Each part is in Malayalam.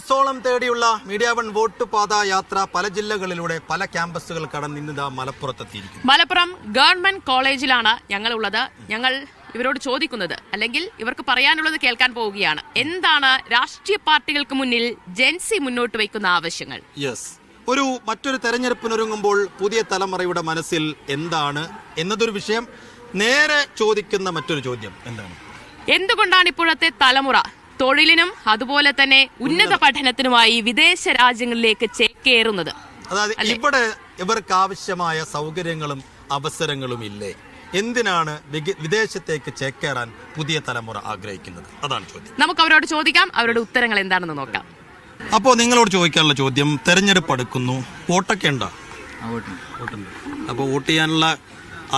ദിവസത്തോളം തേടിയുള്ള മീഡിയ വൺ വോട്ട് പാത യാത്ര പല ജില്ലകളിലൂടെ പല ക്യാമ്പസുകൾ കടന്ന് ഇന്നിതാ മലപ്പുറത്തെത്തിയിരിക്കും മലപ്പുറം ഗവൺമെന്റ് കോളേജിലാണ് ഞങ്ങൾ ഉള്ളത് ഞങ്ങൾ ഇവരോട് ചോദിക്കുന്നത് അല്ലെങ്കിൽ ഇവർക്ക് പറയാനുള്ളത് കേൾക്കാൻ പോവുകയാണ്. എന്താണ് രാഷ്ട്രീയ പാർട്ടികൾക്ക് മുന്നിൽ ജെൻസി മുന്നോട്ട് വയ്ക്കുന്ന ആവശ്യങ്ങൾ? യെസ് ഒരു മറ്റൊരു തെരഞ്ഞെടുപ്പിനൊരുങ്ങുമ്പോൾ പുതിയ തലമുറയുടെ മനസ്സിൽ എന്താണ് എന്നതൊരു വിഷയം നേരെ ചോദിക്കുന്ന മറ്റൊരു ചോദ്യം എന്താണ്? എന്തുകൊണ്ടാണ് ഇപ്പോഴത്തെ തലമുറ തൊഴിലിനും അതുപോലെ തന്നെ ഉന്നത പഠനത്തിനുമായി വിദേശ രാജ്യങ്ങളിലേക്ക് ചേക്കേറുന്നത് അതായത് ഇവിടെ ഇവർക്ക് ആവശ്യമായ സൗകര്യങ്ങളും അവസരങ്ങളും ഇല്ലേ? എന്തിനാണ് വിദേശത്തേക്ക് ചേക്കേറാൻ പുതിയ തലമുറ ആഗ്രഹിക്കുന്നത്? അതാണ് ചോദ്യം. നമുക്ക് അവരോട് ചോദിക്കാം. അവരുടെ ഉത്തരങ്ങൾ എന്താണെന്ന് നോക്കാം. അപ്പോ നിങ്ങളോട് ചോദിക്കാനുള്ള ചോദ്യം തെരഞ്ഞെടുപ്പ് അടുക്കുന്നു. വോട്ടൊക്കെ ഉണ്ടോ? അപ്പോൾ വോട്ട് ചെയ്യാനുള്ള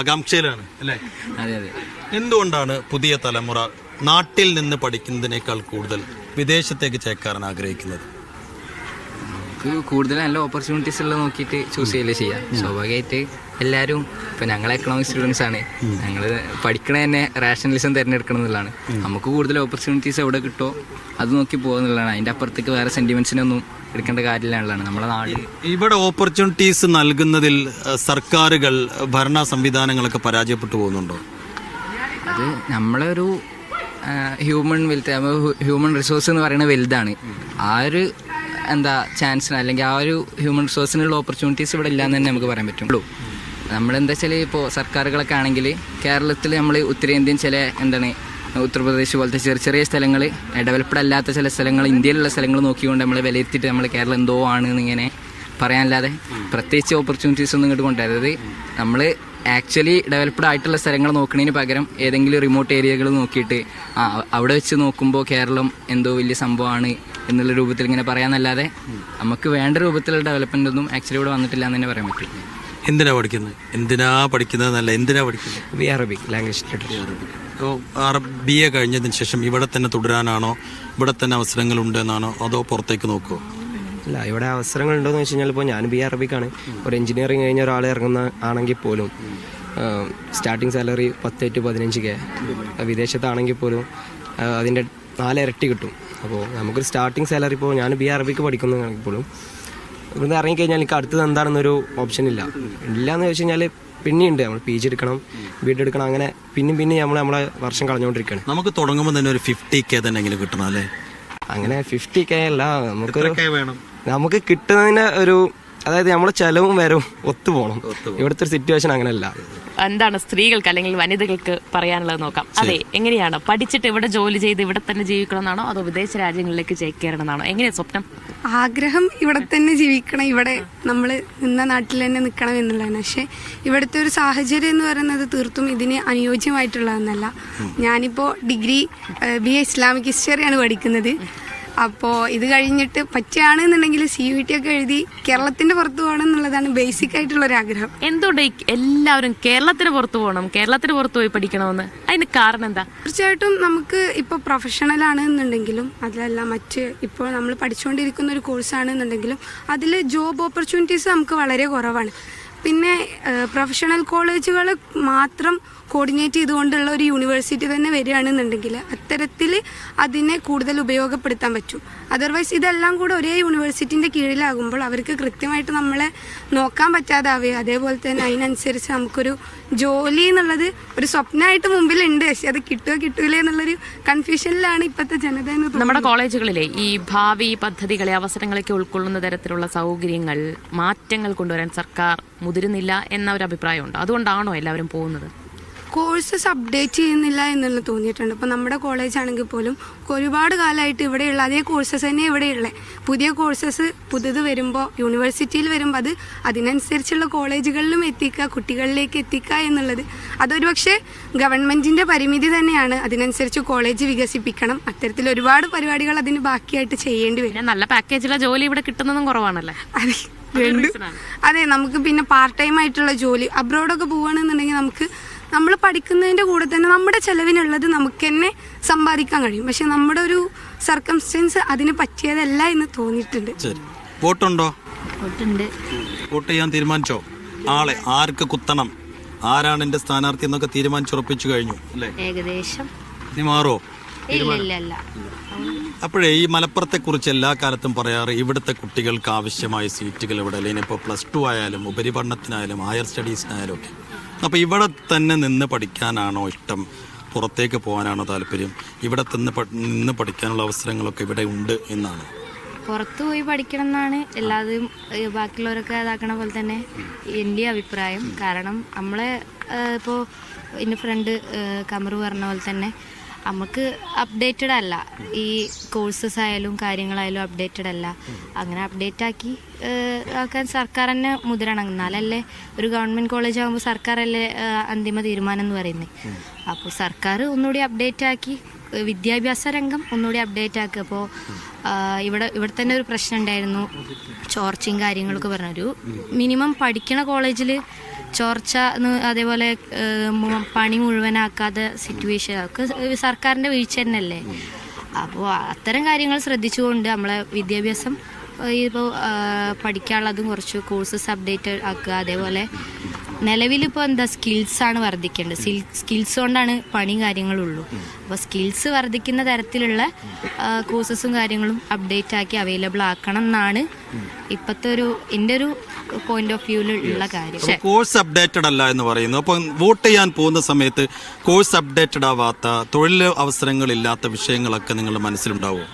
ആകാംക്ഷയിലാണ് അല്ലേ? അതെ അതെ. എന്തുകൊണ്ടാണ് പുതിയ തലമുറ നാട്ടിൽ നിന്ന് പഠിക്കുന്നതിനേക്കാൾ കൂടുതൽ വിദേശത്തേക്ക് ചേക്കാറാൻ ആഗ്രഹിക്കുന്നത്. നമുക്ക് കൂടുതൽ നല്ല ഓപ്പർച്യൂണിറ്റീസ് ഉള്ളത് നോക്കിയിട്ട് ചൂസ് ചെയ്യല്ലേ ചെയ്യാം. സ്വാഭാവികമായിട്ട് എല്ലാവരും ഇപ്പം ഞങ്ങൾ എക്കണോമിക് സ്റ്റുഡൻസ് ആണ്. ഞങ്ങൾ പഠിക്കണ തന്നെ റാഷണലിസം തിരഞ്ഞെടുക്കണം എന്നുള്ളതാണ്. നമുക്ക് കൂടുതൽ ഓപ്പർച്യൂണിറ്റീസ് എവിടെ കിട്ടുമോ അത് നോക്കി പോകുന്നുള്ളതാണ് അതിന്റെ അപ്പുറത്തേക്ക് വേറെ സെന്റിമെൻസിനൊന്നും എടുക്കേണ്ട കാര്യമില്ലാണ് നമ്മുടെ നാട്. ഇവിടെ ഓപ്പർച്യൂണിറ്റീസ് നൽകുന്നതിൽ സർക്കാരുകൾ ഭരണ സംവിധാനങ്ങളൊക്കെ പരാജയപ്പെട്ടു പോകുന്നുണ്ടോ? അത് നമ്മളൊരു ഹ്യൂമൻ വെൽത്ത് ഹ്യൂമൺ റിസോഴ്സ് എന്ന് പറയുന്നത് വലുതാണ്. ആ ഒരു എന്താ ചാൻസിന് അല്ലെങ്കിൽ ആ ഒരു ഹ്യൂമൻ റിസോഴ്സിനുള്ള ഓപ്പർച്യൂണിറ്റീസ് ഇവിടെ ഇല്ലാന്ന് തന്നെ നമുക്ക് പറയാൻ പറ്റുള്ളൂ നമ്മളെന്താ വെച്ചാൽ ഇപ്പോൾ സർക്കാരുകളൊക്കെ ആണെങ്കിൽ കേരളത്തിൽ നമ്മൾ ഉത്തരേന്ത്യൻ ചില എന്താണ് ഉത്തർപ്രദേശ് പോലത്തെ ചെറിയ ചെറിയ സ്ഥലങ്ങൾ ഡെവലപ്ഡ് അല്ലാത്ത ചില സ്ഥലങ്ങൾ ഇന്ത്യയിലുള്ള സ്ഥലങ്ങൾ നോക്കിക്കൊണ്ട് നമ്മൾ വിലയിരുത്തിയിട്ട് നമ്മൾ കേരളം എന്തോ ആണ് എന്നിങ്ങനെ പറയാനല്ലാതെ പ്രത്യേകിച്ച് ഓപ്പർച്യൂണിറ്റീസ് ഒന്നും ഇങ്ങോട്ട് കൊണ്ടുവരരുത്. നമ്മൾ ആക്ച്വലി ഡെവലപ്ഡ് ആയിട്ടുള്ള സ്ഥലങ്ങൾ നോക്കുന്നതിന് പകരം ഏതെങ്കിലും റിമോട്ട് ഏരിയകൾ നോക്കിയിട്ട് ആ അവിടെ വെച്ച് നോക്കുമ്പോൾ കേരളം എന്തോ വലിയ സംഭവമാണ് എന്നുള്ള രൂപത്തിൽ ഇങ്ങനെ പറയാമെന്നല്ലാതെ നമുക്ക് വേണ്ട രൂപത്തിലുള്ള ഡെവലപ്മെന്റ് ഒന്നും ആക്ച്വലി ഇവിടെ വന്നിട്ടില്ല എന്ന് തന്നെ പറയാൻ പറ്റും. എന്തിനാ പഠിക്കുന്നത്? എന്തിനാ പഠിക്കുന്നത് എന്നല്ല എന്തിനാ പഠിക്കുന്നത്? വി അറബിക് ലാംഗ്വേജ് അപ്പോൾ ബി എ കഴിഞ്ഞതിന് ശേഷം ഇവിടെ തന്നെ തുടരാനാണോ ഇവിടെ തന്നെ അവസരങ്ങളുണ്ട് എന്നാണോ അതോ പുറത്തേക്ക് നോക്കുമോ അല്ല ഇവിടെ അവസരങ്ങൾ ഉണ്ടോ എന്ന് വെച്ച് കഴിഞ്ഞാൽ ഇപ്പോൾ ഞാൻ ബി അറബിക്കാണ് ഒരു എഞ്ചിനീയറിംഗ് കഴിഞ്ഞ ഒരാൾ ഇറങ്ങുന്ന ആണെങ്കിൽ പോലും സ്റ്റാർട്ടിങ് സാലറി പത്ത് ടു പതിനഞ്ച് കെ വിദേശത്താണെങ്കിൽ പോലും അതിന്റെ നാലിരട്ടി കിട്ടും. അപ്പോൾ നമുക്കൊരു സ്റ്റാർട്ടിങ് സാലറി ഇപ്പോൾ ഞാൻ ബി അറബിക്ക് പഠിക്കുന്നതാണെങ്കിൽ പോലും ഇവിടുന്ന് ഇറങ്ങിക്കഴിഞ്ഞാൽ എനിക്ക് അടുത്തത് എന്താണെന്നൊരു ഓപ്ഷൻ ഇല്ല. ഇല്ല എന്ന് വെച്ച് കഴിഞ്ഞാൽ പിന്നെയുണ്ട്. നമ്മൾ പി ജി എടുക്കണം വീട് എടുക്കണം അങ്ങനെ പിന്നെയും പിന്നെ നമ്മൾ നമ്മളെ വർഷം കളഞ്ഞുകൊണ്ടിരിക്കുകയാണ്. നമുക്ക് തുടങ്ങുമ്പോൾ തന്നെ ഒരു ഫിഫ്റ്റി കെ തന്നെ എങ്കിലും കിട്ടണം അല്ലേ? അങ്ങനെ ഫിഫ്റ്റി കെ അല്ല നമുക്കൊരു വേണം? നമുക്ക് കിട്ടുന്നതിന് ഒരു അതായത് നമ്മളെ ചെലവും വരവും ഒത്തു പോകണം ഇവിടുത്തെ ഒരു സിറ്റുവേഷൻ അങ്ങനെയല്ല. എന്താണ് സ്ത്രീകൾക്ക് അല്ലെങ്കിൽ വനിതകൾക്ക് പറയാനുള്ളത് നോക്കാം. അതെ എങ്ങനെയാണ്? പഠിച്ചിട്ട് ഇവിടെ ജോലി ചെയ്ത് ഇവിടെ തന്നെ ജീവിക്കണം എന്നാണോ അതോ വിദേശ രാജ്യങ്ങളിലേക്ക് ചേക്കേറണം എന്നാണോ എങ്ങനെയാ സ്വപ്നം? ആഗ്രഹം ഇവിടെ തന്നെ ജീവിക്കണം. ഇവിടെ നമ്മൾ നിന്ന നാട്ടിൽ തന്നെ നിൽക്കണം എന്നുള്ളതാണ്. പക്ഷേ ഇവിടുത്തെ ഒരു സാഹചര്യം എന്ന് പറയുന്നത് തീർത്തും ഇതിന് അനുയോജ്യമായിട്ടുള്ളതെന്നല്ല. ഞാനിപ്പോൾ ഡിഗ്രി ബി എ ഇസ്ലാമിക് ഹിസ്റ്ററിയാണ് പഠിക്കുന്നത്. അപ്പോൾ ഇത് കഴിഞ്ഞിട്ട് പറ്റുകയാണെന്നുണ്ടെങ്കിൽ സി യു ടി ഒക്കെ എഴുതി കേരളത്തിന്റെ പുറത്ത് പോകണം എന്നുള്ളതാണ് ബേസിക് ആയിട്ടുള്ള ഒരു ആഗ്രഹം. എന്തുകൊണ്ട് എല്ലാവരും കേരളത്തിന് പുറത്ത് പോകണം? കേരളത്തിന് പുറത്ത് പോയി പഠിക്കണമെന്ന്? അതിന് കാരണം എന്താ? തീർച്ചയായിട്ടും നമുക്ക് ഇപ്പോൾ പ്രൊഫഷണൽ ആണ് എന്നുണ്ടെങ്കിലും അതിലല്ല മറ്റ് ഇപ്പോൾ നമ്മൾ പഠിച്ചുകൊണ്ടിരിക്കുന്ന ഒരു കോഴ്സാണ് എന്നുണ്ടെങ്കിലും അതിൽ ജോബ് ഓപ്പർച്യൂണിറ്റീസ് നമുക്ക് വളരെ കുറവാണ്. പിന്നെ പ്രൊഫഷണൽ കോളേജുകൾ മാത്രം കോർഡിനേറ്റ് ചെയ്തുകൊണ്ടുള്ള ഒരു യൂണിവേഴ്സിറ്റി തന്നെ വരികയാണെന്നുണ്ടെങ്കിൽ അത്തരത്തിൽ അതിനെ കൂടുതൽ ഉപയോഗപ്പെടുത്താൻ പറ്റും. അതർവൈസ് ഇതെല്ലാം കൂടെ ഒരേ യൂണിവേഴ്സിറ്റിന്റെ കീഴിലാകുമ്പോൾ അവർക്ക് കൃത്യമായിട്ട് നമ്മളെ നോക്കാൻ പറ്റാതാവുകയും അതേപോലെ തന്നെ അതിനനുസരിച്ച് നമുക്കൊരു ജോലി എന്നുള്ളത് ഒരു സ്വപ്നമായിട്ട് മുമ്പിലുണ്ട്. പക്ഷെ അത് കിട്ടുമോ കിട്ടൂലേ എന്നുള്ളൊരു കൺഫ്യൂഷനിലാണ് ഇപ്പോഴത്തെ ജനത എന്ന് നമ്മുടെ കോളേജുകളിലെ ഈ ഭാവി പദ്ധതികളെ അവസരങ്ങളൊക്കെ ഉൾക്കൊള്ളുന്ന തരത്തിലുള്ള സൗകര്യങ്ങൾ മാറ്റങ്ങൾ കൊണ്ടുവരാൻ സർക്കാർ മുതിരുന്നില്ല എന്ന ഒരു അഭിപ്രായമുണ്ട്. അതുകൊണ്ടാണോ എല്ലാവരും പോകുന്നത്? കോഴ്സസ് അപ്ഡേറ്റ് ചെയ്യുന്നില്ല എന്നുള്ളത് തോന്നിയിട്ടുണ്ട്. ഇപ്പോൾ നമ്മുടെ കോളേജ് ആണെങ്കിൽ പോലും ഒരുപാട് കാലമായിട്ട് ഇവിടെയുള്ള അതേ കോഴ്സസ് തന്നെ ഇവിടെയുള്ളത് പുതിയ കോഴ്സസ് പുതിയത് വരുമ്പോൾ യൂണിവേഴ്സിറ്റിയിൽ വരുമ്പോൾ അത് അതിനനുസരിച്ചുള്ള കോളേജുകളിലും എത്തിക്കുക കുട്ടികളിലേക്ക് എത്തിക്കുക എന്നുള്ളത്. അതൊരു പക്ഷേ ഗവൺമെന്റിന്റെ പരിമിതി തന്നെയാണ്. അതിനനുസരിച്ച് കോളേജ് വികസിപ്പിക്കണം. അത്തരത്തിൽ ഒരുപാട് പരിപാടികൾ അതിന് ബാക്കിയായിട്ട് ചെയ്യേണ്ടി വരും. നല്ല പാക്കേജിലെ ജോലി ഇവിടെ കിട്ടുന്നതും കുറവാണല്ലേ? അതെ അതെ നമുക്ക് പിന്നെ പാർട്ട് ടൈം ആയിട്ടുള്ള ജോലി അബ്രോഡൊക്കെ പോവുകയാണെന്നുണ്ടെങ്കിൽ നമുക്ക് നമ്മൾ പഠിക്കുന്നതിന്റെ കൂടെ തന്നെ നമ്മുടെ ചിലവിനുള്ളത് നമുക്ക് തന്നെ സമ്പാദിക്കാൻ കഴിയും. പക്ഷെ നമ്മുടെ ഒരു സർക്കംസ്റ്റൻസ് അതിന് പറ്റിയതല്ല എന്ന് തോന്നിയിട്ടുണ്ട്. ശരി. വോട്ടുണ്ടോ? വോട്ടുണ്ട്. വോട്ട് ചെയ്യാൻ തീരുമാനിച്ചോ? ആളെ ആർക്ക് കുത്തണം? ആരാണ് എന്റെ സ്ഥാനാർത്ഥി എന്നൊക്കെ തീരുമാനിച്ചുറപ്പിച്ചു കഴിഞ്ഞു അല്ലേ? ഏകദേശം. ഇനി മാറോ? ഇല്ല ഇല്ല ഇല്ല. അപ്പോഴേ ഈ മലപ്പുറത്തെ കുറിച്ച് എല്ലാ കാലത്തും പറയാറ് ഇവിടുത്തെ കുട്ടികൾക്ക് ആവശ്യമായ സീറ്റുകൾ ഇവിടെ അല്ലെങ്കിൽ ഇപ്പോൾ പ്ലസ് ടു ആയാലും ഉപരിപഠനത്തിനായാലും ഹയർ സ്റ്റഡീസിനായാലും ഒക്കെ. അപ്പോൾ ഇവിടെ തന്നെ നിന്ന് പഠിക്കാനാണോ ഇഷ്ടം? പുറത്തേക്ക് പോകാനാണോ താല്പര്യം? ഇവിടെ തന്നെ നിന്ന് പഠിക്കാനുള്ള അവസരങ്ങളൊക്കെ ഇവിടെ ഉണ്ട് എന്നാണ്. പുറത്ത് പോയി പഠിക്കണം എന്നാണ് എല്ലാവരും ബാക്കിയുള്ളവരൊക്കെ ഇതാക്കണ പോലെ തന്നെ എന്റെ അഭിപ്രായം. കാരണം നമ്മളെ ഇപ്പോൾ എന്റെ ഫ്രണ്ട് കമറ് പറഞ്ഞ പോലെ തന്നെ നമുക്ക് അപ്ഡേറ്റഡ് അല്ല. ഈ കോഴ്സസ് ആയാലും കാര്യങ്ങളായാലും അപ്ഡേറ്റഡ് അല്ല. അങ്ങനെ അപ്ഡേറ്റ് ആക്കി ആക്കാൻ സർക്കാർ തന്നെ മുതിരണം. എന്നാലല്ലേ ഒരു ഗവൺമെന്റ് കോളേജ് ആകുമ്പോൾ സർക്കാരല്ലേ അന്തിമ തീരുമാനം എന്ന് പറയുന്നത് അപ്പോൾ സർക്കാർ ഒന്നുകൂടി അപ്ഡേറ്റ് ആക്കി വിദ്യാഭ്യാസ രംഗം ഒന്നുകൂടി അപ്ഡേറ്റ് ആക്കുക അപ്പോൾ ഇവിടെ ഇവിടെ തന്നെ ഒരു പ്രശ്നം ഉണ്ടായിരുന്നു. ചോർച്ചയും കാര്യങ്ങളൊക്കെ പറഞ്ഞു ഒരു മിനിമം പഠിക്കണ കോളേജിൽ ചോർച്ച അതേപോലെ പണി മുഴുവനാക്കാത്ത സിറ്റുവേഷൻ അതൊക്കെ സർക്കാരിന്റെ വീഴ്ച തന്നെയല്ലേ? അപ്പോൾ അത്തരം കാര്യങ്ങൾ ശ്രദ്ധിച്ചുകൊണ്ട് നമ്മളെ വിദ്യാഭ്യാസം ഇപ്പോൾ പഠിക്കാനുള്ളതും കുറച്ച് കോഴ്സസ് അപ്ഡേറ്റ് ആക്കുക അതേപോലെ നിലവിലിപ്പോൾ എന്താ സ്കിൽസാണ് വർദ്ധിക്കേണ്ടത്? സ്കിൽസ് കൊണ്ടാണ് പണിയും കാര്യങ്ങളും ഉള്ളൂ അപ്പോൾ സ്കിൽസ് വർദ്ധിക്കുന്ന തരത്തിലുള്ള കോഴ്സസും കാര്യങ്ങളും അപ്ഡേറ്റ് ആക്കി അവൈലബിൾ ആക്കണം എന്നാണ് ഇപ്പോഴത്തെ ഒരു എന്റെ ഒരു പോയിന്റ് ഓഫ് വ്യൂവിൽ ഉള്ള കാര്യം. കോഴ്സ് അപ്ഡേറ്റഡ് അല്ല എന്ന് പറയുന്നു. അപ്പോൾ വോട്ട് ചെയ്യാൻ പോകുന്ന സമയത്ത് കോഴ്സ് അപ്ഡേറ്റഡ് ആവാത്ത തൊഴിൽ അവസരങ്ങളില്ലാത്ത വിഷയങ്ങളൊക്കെ നിങ്ങളുടെ മനസ്സിലുണ്ടാവുമോ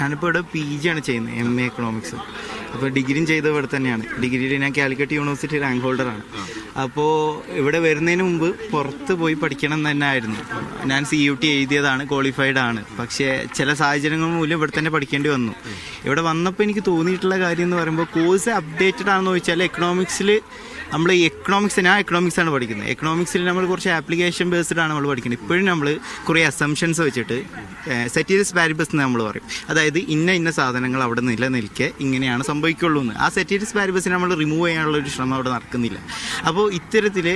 ഞാനിപ്പോൾ ഇവിടെ പി ആണ് ചെയ്യുന്നത് എം എ എക്കണോമിക്സ് അപ്പോൾ ഡിഗ്രിയും ചെയ്തത് ഇവിടെ തന്നെയാണ്. ഡിഗ്രിയിൽ ഞാൻ കാലിക്കറ്റ് യൂണിവേഴ്സിറ്റി റാങ്ക് ഹോൾഡറാണ് അപ്പോൾ ഇവിടെ വരുന്നതിന് മുമ്പ് പുറത്ത് പോയി പഠിക്കണം എന്ന് തന്നെ ആയിരുന്നു. ഞാൻ സി യു ടി എഴുതിയതാണ് ക്വാളിഫൈഡ് ആണ്. പക്ഷേ ചില സാഹചര്യങ്ങൾ മൂലം ഇവിടെ തന്നെ പഠിക്കേണ്ടി വന്നു. ഇവിടെ വന്നപ്പോൾ എനിക്ക് തോന്നിയിട്ടുള്ള കാര്യം എന്ന് പറയുമ്പോൾ കോഴ്സ് അപ്ഡേറ്റഡ് ആണെന്ന് ചോദിച്ചാൽ എക്കണോമിക്സിൽ നമ്മൾ ഈ എക്കണോമിക്സ് ഞാൻ എക്കണോമിക്സ് ആണ് പഠിക്കുന്നത്. എക്കണോമിക്സിൽ നമ്മൾ കുറച്ച് ആപ്ലിക്കേഷൻ ബേസ്ഡ് ആണ് നമ്മൾ പഠിക്കുന്നത്. ഇപ്പോഴും നമ്മൾ കുറേ അസംഷൻസ് വെച്ചിട്ട് സെറ്റീരിയസ് പാരിബസ് എന്ന് നമ്മൾ പറയും. അതായത് ഇന്ന ഇന്ന സാധനങ്ങൾ അവിടെ നിലനിൽക്കെ ഇങ്ങനെയാണ് സംഭവിക്കുള്ളൂ എന്ന് ആ സെറ്റീരിയസ് പാരിബസിനെ നമ്മൾ റിമൂവ് ചെയ്യാനുള്ള ഒരു ശ്രമം അവിടെ നടക്കുന്നില്ല. അപ്പോൾ ഇത്തരത്തിൽ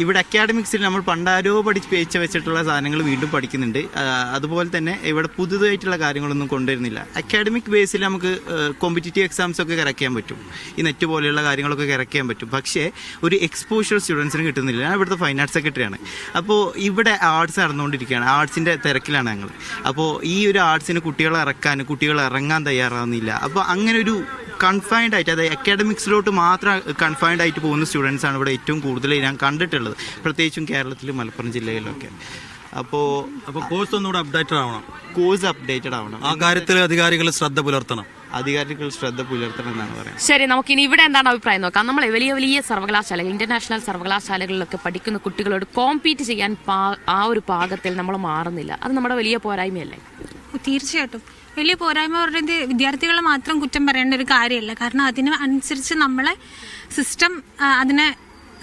ഇവിടെ അക്കാഡമിക്സിൽ നമ്മൾ പണ്ടാരോ പഠിച്ച് പേച്ച വെച്ചിട്ടുള്ള സാധനങ്ങൾ വീണ്ടും പഠിക്കുന്നുണ്ട്. അതുപോലെ തന്നെ ഇവിടെ പുതുതായിട്ടുള്ള കാര്യങ്ങളൊന്നും കൊണ്ടുവരുന്നില്ല. അക്കാഡമിക് ബേസിൽ നമുക്ക് കോമ്പറ്റീറ്റീവ് എക്സാംസ് ഒക്കെ കിറക്കാൻ പറ്റും. ഈ നെറ്റ് പോലെയുള്ള കാര്യങ്ങളൊക്കെ കിറക്കാൻ പറ്റും. പക്ഷേ ഒരു എക്സ്പോഷർ സ്റ്റുഡൻസിന് കിട്ടുന്നില്ല. ഞാൻ ഇവിടുത്തെ ഫൈൻ ആർട്സ് സെക്രട്ടറിയാണ് അപ്പോൾ ഇവിടെ ആർട്സ് നടന്നുകൊണ്ടിരിക്കുകയാണ്. ആർട്സിന്റെ തിരക്കിലാണ് ഞങ്ങൾ അപ്പോൾ ഈ ഒരു ആർട്സിന് കുട്ടികളെ ഇറക്കാൻ കുട്ടികൾ ഇറങ്ങാൻ തയ്യാറാവുന്നില്ല. അപ്പോൾ അങ്ങനെ ഒരു കൺഫൈൻഡ് ആയിട്ട് അതായത് അക്കാഡമിക്സിലോട്ട് മാത്രം കൺഫൈൻഡ് ആയിട്ട് പോകുന്ന സ്റ്റുഡൻസ് ആണ് ഇവിടെ ഏറ്റവും കൂടുതൽ ഞാൻ കണ്ടിട്ടുള്ളത്. പ്രത്യേകിച്ചും കേരളത്തിലും മലപ്പുറം ജില്ലയിലൊക്കെ. അപ്പോൾ അപ്പോൾ കോഴ്സ് ഒന്നുകൂടെ അപ്ഡേറ്റഡ് ആവണം. കോഴ്സ് അപ്ഡേറ്റഡ് ആവണം. ആ കാര്യത്തിൽ അധികാരികൾ ശ്രദ്ധ പുലർത്തണം. അധികാരികൾ ശ്രദ്ധ പുലർത്തണം എന്നാണ് പറയുന്നത്. ശരി നമുക്കിനി ഇവിടെ എന്താണ് അഭിപ്രായം നോക്കാം? നമ്മളെ വലിയ വലിയ സർവകലാശാലകൾ ഇന്റർനാഷണൽ സർവകലാശാലകളിലൊക്കെ പഠിക്കുന്ന കുട്ടികളോട് കോമ്പീറ്റ് ചെയ്യാൻ ആ ഒരു പാകത്തിൽ നമ്മൾ മാറുന്നില്ല. അത് നമ്മുടെ വലിയ പോരായ്മയല്ലേ? തീർച്ചയായിട്ടും. വലിയ പോരായ്മ പറയുന്നത് വിദ്യാർത്ഥികൾ മാത്രം കുറ്റം പറയേണ്ട ഒരു കാര്യമല്ല. കാരണം അതിന് അനുസരിച്ച് നമ്മളെ സിസ്റ്റം അതിനെ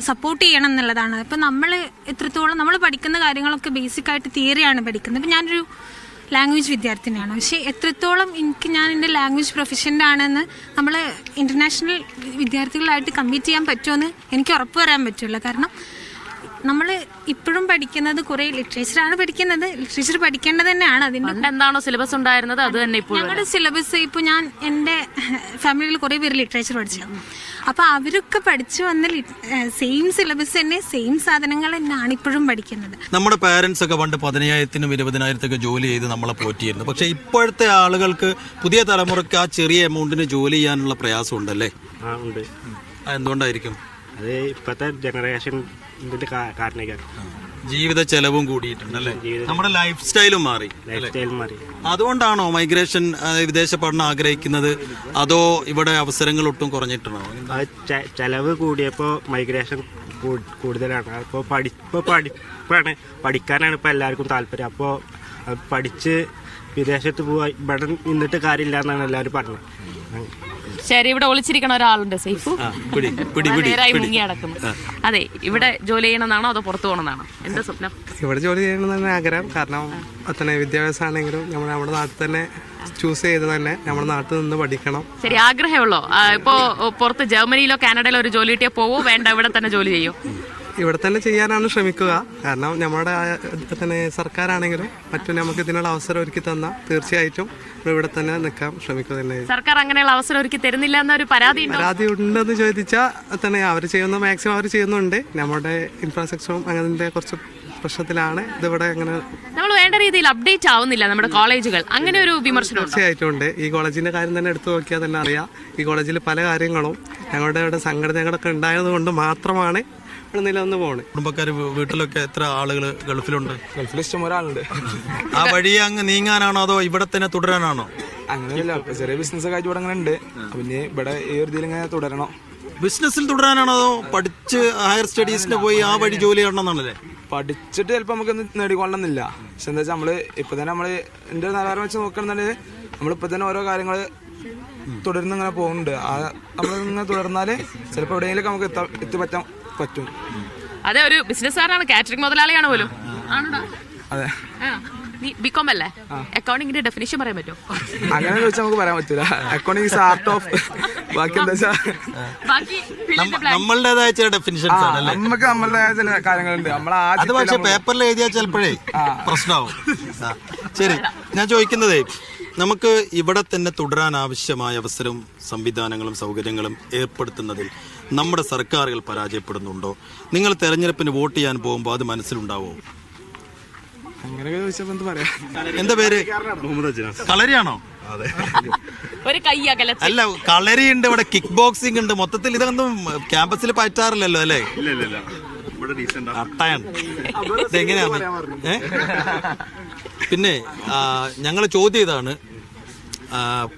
സപ്പോർട്ട് ചെയ്യണം എന്നുള്ളതാണ്. ഇപ്പം നമ്മൾ എത്രത്തോളം നമ്മൾ പഠിക്കുന്ന കാര്യങ്ങളൊക്കെ ബേസിക് ആയിട്ട് തിയറിയാണ് പഠിക്കുന്നത്. ഇപ്പം ഞാനൊരു ലാംഗ്വേജ് വിദ്യാർത്ഥിനിയാണ്. പക്ഷേ എത്രത്തോളം എനിക്ക് ഞാൻ എന്റെ ലാംഗ്വേജ് പ്രൊഫഷന്റെ ആണെന്ന് നമ്മൾ ഇന്റർനാഷണൽ വിദ്യാർത്ഥികളായിട്ട് കമ്പീറ്റ് ചെയ്യാൻ പറ്റുമെന്ന് എനിക്ക് ഉറപ്പ് വരാൻ പറ്റില്ല കാരണം നമ്മൾ ഇപ്പോഴും പഠിക്കുന്നത് കുറെ ലിറ്ററേച്ചറാണ് പഠിക്കുന്നത്. ലിറ്ററേച്ചർ പഠിക്കേണ്ടത് തന്നെയാണ് അതിന്റെ പണ്ട് എന്താണോ സിലബസ് ഉണ്ടായിരുന്നത് അത് തന്നെ ഇപ്പോൾ ഞങ്ങളുടെ സിലബസ് ഇപ്പോൾ ഞാൻ എന്റെ ഫാമിലിയിൽ കുറേ പേര് ലിറ്ററേച്ചർ പഠിച്ചു. അപ്പോൾ അവരൊക്കെ പഠിച്ചു വന്ന സെയിം സിലബസ് തന്നെ സെയിം സാധനങ്ങൾ തന്നെയാണ് ഇപ്പോഴും പഠിക്കുന്നത്. നമ്മുടെ പാരൻസ് ഒക്കെ പണ്ട് പതിനയ്യായിരത്തിനും ഇരുപതിനായിരത്തൊക്കെ ജോലി ചെയ്ത് നമ്മളെ പോറ്റിയിരുന്നു. പക്ഷെ ഇപ്പോഴത്തെ ആളുകൾക്ക് പുതിയ തലമുറയ്ക്ക് ആ ചെറിയ എമൗണ്ടിന് ജോലി ചെയ്യാനുള്ള പ്രയാസം ഉണ്ടല്ലേ? ആ ഉണ്ട്. അത് എന്തുകൊണ്ടായിരിക്കും? അത് ഇപ്പോഴത്തെ ജനറേഷൻ ഇതിന്റെ കാരണക്കാർ ജീവിത ചെലവും കൂടിയിട്ടുണ്ടല്ലേ നമ്മുടെ ലൈഫ് സ്റ്റൈലും മാറി ലൈഫ് സ്റ്റൈൽ മാറി. അതുകൊണ്ടാണോ മൈഗ്രേഷൻ വിദേശ പഠനം ആഗ്രഹിക്കുന്നത്? അതോ ഇവിടെ അവസരങ്ങൾ ഒട്ടും കുറഞ്ഞിട്ടുണ്ടോ? അത് ചെലവ് കൂടിയപ്പോൾ മൈഗ്രേഷൻ കൂടുതലാണ്. അപ്പോൾ പഠി ഇപ്പോൾ പഠിപ്പാണ് പഠിക്കാനാണ് ഇപ്പോൾ എല്ലാവർക്കും താല്പര്യം. അപ്പോൾ പഠിച്ച് വിദേശത്ത് പോവാ ഇവിടെ നിന്നിട്ട് കാര്യമില്ല എന്നാണ് എല്ലാവരും പറഞ്ഞത്. ശരി ഇവിടെ ഒളിച്ചിരിക്കണ ഒരാളുണ്ട് സേഫ്. നേരായി മുങ്ങി അതെ ഇവിടെ ജോലി ചെയ്യണമെന്നാണോ അതോ പുറത്തു പോകണമെന്നാണോ? എന്താ സ്വപ്നം? ഇവിടെ ജോലി ചെയ്യണമെന്ന് തന്നെ ആഗ്രഹം. കാരണം തന്നെ വിദ്യാഭ്യാസം ആണെങ്കിലും നമ്മൾ നമ്മുടെ നാട്ടിൽ തന്നെ ചൂസ് ചെയ്ത് തന്നെ നമ്മുടെ നാട്ടിൽ നിന്ന് പഠിക്കണം. ശരി ആഗ്രഹമുള്ളോ ഇപ്പോ പുറത്ത് ജർമ്മനിയിലോ കാനഡയിലോ ഒരു ജോലി കിട്ടിയാൽ പോവോ? വേണ്ട ഇവിടെ തന്നെ ജോലി ചെയ്യോ? ഇവിടെ തന്നെ ചെയ്യാനാണ് ശ്രമിക്കുക. കാരണം നമ്മുടെ തന്നെ സർക്കാരാണെങ്കിലും മറ്റും നമുക്ക് ഇതിനുള്ള അവസരം ഒരുക്കി തന്ന തീർച്ചയായിട്ടും ഇവിടെ തന്നെ നിൽക്കാൻ ശ്രമിക്കുക തന്നെ. സർക്കാർ അങ്ങനെയുള്ള അവസരം ഒരുക്കി തരുന്നില്ല എന്നൊരു പരാതി പരാതി ഉണ്ടെന്ന് ചോദിച്ചാൽ തന്നെ അവർ ചെയ്യുന്ന മാക്സിമം അവർ ചെയ്യുന്നുണ്ട്. നമ്മുടെ ഇൻഫ്രാസ്ട്രക്ചറും അങ്ങനെ കുറച്ച് പ്രശ്നത്തിലാണ് ഇതിവിടെ അങ്ങനെ നമ്മൾ വേണ്ട രീതിയിൽ അപ്ഡേറ്റ് ആവുന്നില്ല നമ്മുടെ കോളേജുകൾ. അങ്ങനെ ഒരു വിമർശനം തീർച്ചയായിട്ടും ഉണ്ട്. ഈ കോളേജിന്റെ കാര്യം തന്നെ എടുത്തു നോക്കിയാൽ തന്നെ അറിയാം. ഈ കോളേജിൽ പല കാര്യങ്ങളും ഞങ്ങളുടെ ഇവിടെ സംഘടനകളൊക്കെ ഉണ്ടായത് കൊണ്ട് മാത്രമാണ് നിലനിന്ന് പോണ് കുടുംബക്കാർ വീട്ടിലൊക്കെ എത്ര ആളുകൾ ഗൾഫിലുണ്ട്? ഗൾഫിൽ ഇഷ്ടം ഒരാളുണ്ട് ആ വഴി അങ്ങ് നീങ്ങാനാണോ അതോ ഇവിടെ തന്നെ തുടരാനാണോ? അങ്ങനെയല്ല ചെറിയ ബിസിനസ് ആയിട്ട് ഇവിടെ അങ്ങനെ ഉണ്ട്. പിന്നെ ഇവിടെ ഈ ഒരു ഇതിൽ ഇങ്ങനെ തുടരണം. ബിസിനസ്സിൽ തുടരാനാണോ അതോ പഠിച്ച് ഹയർ സ്റ്റഡീസിന് പോയി ആ വഴി ജോലി ചെയ്യണമെന്നാണല്ലേ പഠിച്ചിട്ട് ചിലപ്പോൾ നമുക്കൊന്നും നേടിക്കൊള്ളണമെന്നില്ല പക്ഷെ എന്താ വെച്ചാൽ നമ്മൾ ഇപ്പൊ തന്നെ നമ്മൾ എന്റെ നിലവാരം വെച്ച് നോക്കണമെന്നുണ്ടെങ്കിൽ നമ്മളിപ്പോ തന്നെ ഓരോ കാര്യങ്ങൾ തുടർന്ന് ഇങ്ങനെ പോകുന്നുണ്ട്. ആ നമ്മൾ ഇങ്ങനെ തുടർന്നാൽ ചിലപ്പോൾ എവിടെയെങ്കിലും നമുക്ക് എത്താൻ എത്തിപ്പറ്റാൻ പറ്റും. അതെ ഒരു ബിസിനസ്സുകാരനാണ് കാറ്ററിംഗ് മുതലാളിയാണ് പോലും. ആണോടാ? അതെ. ആ. നീ ബികോം അല്ലേ? അക്കൗണ്ടിങ്ങിന്റെ ഡെഫിനേഷൻ പറയാൻ പറ്റുമോ? അങ്ങനെ ചോദിച്ചാൽ നമുക്ക് പറയാൻ പറ്റൂല. അക്കൗണ്ടിങ് ആർട്ട് ഓഫ് ബാക്കി എന്താ വെച്ചാൽ നമ്മളുടേതായ ചില ഡെഫിനിഷൻസ് ആണ് അല്ലേ നമുക്ക് നമ്മളുടേതായ ചില കാര്യങ്ങളുണ്ട്. നമ്മൾ അത് പക്ഷെ പേപ്പറിൽ എഴുതിയാൽ ചിലപ്പോഴേ പ്രശ്നമാവും. ശരി ഞാൻ ചോദിക്കുന്നതേ നമുക്ക് ഇവിടെ തന്നെ തുടരാൻ ആവശ്യമായ അവസരവും സംവിധാനങ്ങളും സൗകര്യങ്ങളും ഏർപ്പെടുത്തുന്നതിൽ നമ്മുടെ സർക്കാരുകൾ പരാജയപ്പെടുന്നുണ്ടോ? നിങ്ങൾ തെരഞ്ഞെടുപ്പിന് വോട്ട് ചെയ്യാൻ പോകുമ്പോൾ അത് മനസ്സിലുണ്ടാവോ? എന്ത് പറയാ? എന്താ പേര്? കളരിയാണോ? ഒരു അല്ല കളരി ഉണ്ട് ഇവിടെ കിക്ക് ബോക്സിംഗ് ഉണ്ട്. മൊത്തത്തിൽ ഇതൊന്നും ക്യാമ്പസിൽ പറ്റാറില്ലല്ലോ അല്ലേ? അട്ടയാണ് ഇതെങ്ങനെയാണ്? പിന്നെ ഞങ്ങൾ ചോദ്യം ഇതാണ്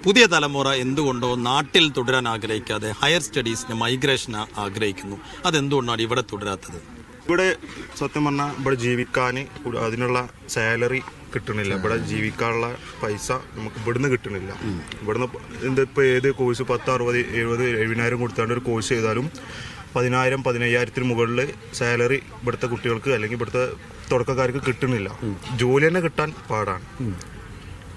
പുതിയ തലമുറ എന്തുകൊണ്ടോ നാട്ടിൽ തുടരാൻ ആഗ്രഹിക്കാതെ ഹയർ സ്റ്റഡീസിന് മൈഗ്രേഷൻ ആഗ്രഹിക്കുന്നു. അതെന്തുകൊണ്ടാണ് ഇവിടെ തുടരാത്തത്? ഇവിടെ സത്യം പറഞ്ഞാൽ ഇവിടെ ജീവിക്കാൻ അതിനുള്ള സാലറി കിട്ടണില്ല. ഇവിടെ ജീവിക്കാനുള്ള പൈസ നമുക്ക് ഇവിടുന്ന് കിട്ടണില്ല. ഇവിടുന്ന് എന്താ ഇപ്പോൾ ഏത് കോഴ്സ് പത്ത് അറുപത് എഴുപത് എഴുപതിനായിരം കൊടുത്താണ്ട് ഒരു കോഴ്സ് ചെയ്താലും പതിനായിരം പതിനയ്യായിരത്തിന് മുകളിൽ സാലറി ഇവിടുത്തെ കുട്ടികൾക്ക് അല്ലെങ്കിൽ ഇവിടുത്തെ തുടക്കക്കാർക്ക് കിട്ടണില്ല. ജോലി തന്നെ കിട്ടാൻ പാടാണ്.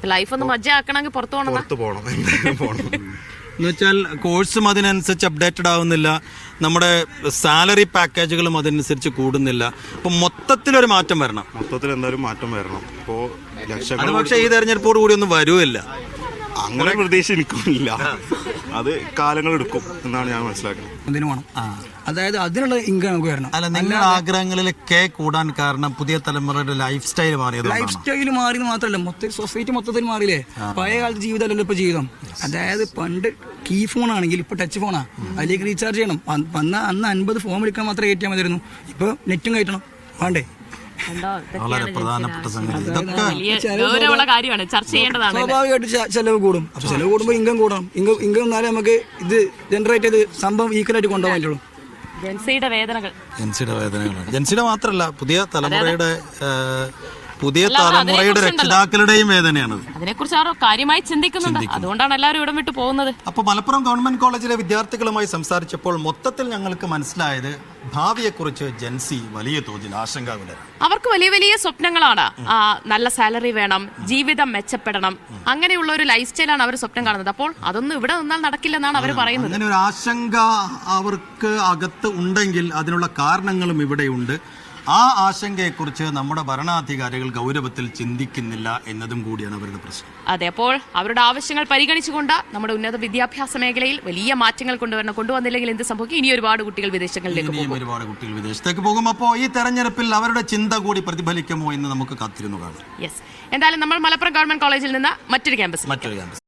ലൈഫ് ഒന്ന് മജ്ജയാക്കണമെങ്കിൽ പുറത്തു പോകണം പുറത്തു പോകണം. എന്തായാലും പോകണം. എന്ന് വെച്ചാൽ കോഴ്സും അതിനനുസരിച്ച് അപ്ഡേറ്റഡ് ആവുന്നില്ല. നമ്മുടെ സാലറി പാക്കേജുകളും അതിനനുസരിച്ച് കൂടുന്നില്ല. അപ്പൊ മൊത്തത്തിലൊരു മാറ്റം വരണം. മൊത്തത്തിൽ എന്തായാലും മാറ്റം വരണം. ഇപ്പോൾ അത്. പക്ഷേ ഈ തെരഞ്ഞെടുപ്പോട് കൂടി ഒന്നും വരുമില്ല അങ്ങനെ പ്രതീക്ഷ എനിക്കുമില്ല. അത് കാലങ്ങൾ എടുക്കും എന്നാണ് ഞാൻ മനസ്സിലാക്കുന്നത്. എന്തിനു വേണം. അതായത് അതിനുള്ള ഇൻകം നമുക്ക് വരണം. അല്ല നിങ്ങളുടെ ആഗ്രഹങ്ങളിലൊക്കെ കൂടാൻ കാരണം പുതിയ തലമുറയുടെ ലൈഫ് സ്റ്റൈൽ ലൈഫ് മാറിയതുകൊണ്ടാണ് സ്റ്റൈൽ മാറിയെന്ന് മാത്രമല്ല മൊത്തം സൊസൈറ്റി മൊത്തത്തിൽ മാറിയില്ലേ? പഴയ കാലത്ത് ജീവിതമല്ലല്ലോ ഇപ്പൊ ജീവിതം. അതായത് പണ്ട് കീ ഫോൺ ആണെങ്കിൽ ഇപ്പൊ ടച്ച് ഫോണാ അതിലേക്ക് റീചാർജ് ചെയ്യണം. അന്ന് അൻപത് ഫോൺ വിളിക്കാൻ മാത്രമേ കയറ്റിയാൽ മതിയായിരുന്നു. ഇപ്പൊ നെറ്റും കയറ്റണം. വേണ്ടേ? വളരെ പ്രധാനപ്പെട്ട സംഗതി. ഇതൊക്കെ വലിയ ഗൗരവമുള്ള കാര്യമാണ്. ചർച്ച ചെയ്യേണ്ടതാണ് സ്വാഭാവികമായിട്ട് ചെ- ചെലവ് കൂടും. അപ്പൊ ചെലവ് കൂടുമ്പോൾ ഇൻകം കൂടണം. ഇൻകം ഇൻകം എന്നാലേ നമുക്ക് ഇത് ജനറേറ്റ് ചെയ്ത് സംഭവം ഈക്വൽ ആയിട്ട് കൊണ്ടുപോകാൻ പറ്റുള്ളൂ. ജൻസിയുടെ വേദനകൾ. ജൻസിയുടെ വേദനകളാണ്. ജൻസിയുടെ മാത്രമല്ല പുതിയ തലമുറയുടെ പുതിയ തലമുറയുടെ. രക്ഷിതാക്കളുടെയും വേദനയാണത്. അതിനെക്കുറിച്ച് അവർ കാര്യമായി ചിന്തിക്കുന്നുണ്ട്. അതുകൊണ്ടാണ് എല്ലാവരും ഇവിടം വിട്ടു പോകുന്നത്. അപ്പോൾ മലപ്പുറം ഗവൺമെന്റ് കോളേജിലെ വിദ്യാർത്ഥികളുമായി സംസാരിച്ചപ്പോൾ മൊത്തത്തിൽ ഞങ്ങൾക്ക് മനസ്സിലായത് ഭാവിയെക്കുറിച്ച് ജൻസി വലിയ തോതിൽ ആശങ്കാകുലരാണ്. അവർക്ക് വലിയ വലിയ സ്വപ്നങ്ങളാണ്. ആ, നല്ല സാലറി വേണം ജീവിതം മെച്ചപ്പെടണം. അങ്ങനെയുള്ള ഒരു ലൈഫ് സ്റ്റൈലാണ് അവർ സ്വപ്നം കാണുന്നത്. അപ്പോൾ അതൊന്നും ഇവിടെ നിന്നാൽ നടക്കില്ലെന്നാണ് അവർ പറയുന്നത്. അങ്ങനെ ഒരു ആശങ്ക അവർക്ക് അകത്ത് ഉണ്ടെങ്കിൽ അതിനുള്ള കാരണങ്ങളും ഇവിടെയുണ്ട്. ആ ആശങ്കയെക്കുറിച്ച് നമ്മുടെ ഭരണാധികാരികൾ ഗൗരവത്തിൽ ചിന്തിക്കുന്നില്ല എന്നതും കൂടിയാണ് അവരുടെ പ്രശ്നം. അതെ അപ്പോൾ അവരുടെ ആവശ്യങ്ങൾ പരിഗണിച്ചുകൊണ്ട് നമ്മുടെ ഉന്നത വിദ്യാഭ്യാസ മേഖലയിൽ വലിയ മാറ്റങ്ങൾ കൊണ്ടുവരണം കൊണ്ടുവന്നില്ലെങ്കിൽ എന്ത് സംഭവിക്കും? ഇനി ഒരുപാട് കുട്ടികൾ വിദേശങ്ങളിലേക്ക് പോകും. ഒരുപാട് കുട്ടികൾ വിദേശത്തേക്ക് പോകും. അപ്പോൾ ഈ തെരഞ്ഞെടുപ്പിൽ അവരുടെ ചിന്ത കൂടി പ്രതിഫലിക്കുമോ എന്ന് നമുക്ക് കാത്തിരുന്നു കാണാം. യെസ് എന്തായാലും നമ്മൾ മലപ്പുറം ഗവൺമെന്റ് കോളേജിൽ നിന്ന് മറ്റൊരു ക്യാമ്പസ് മറ്റൊരു ക്യാമ്പസ്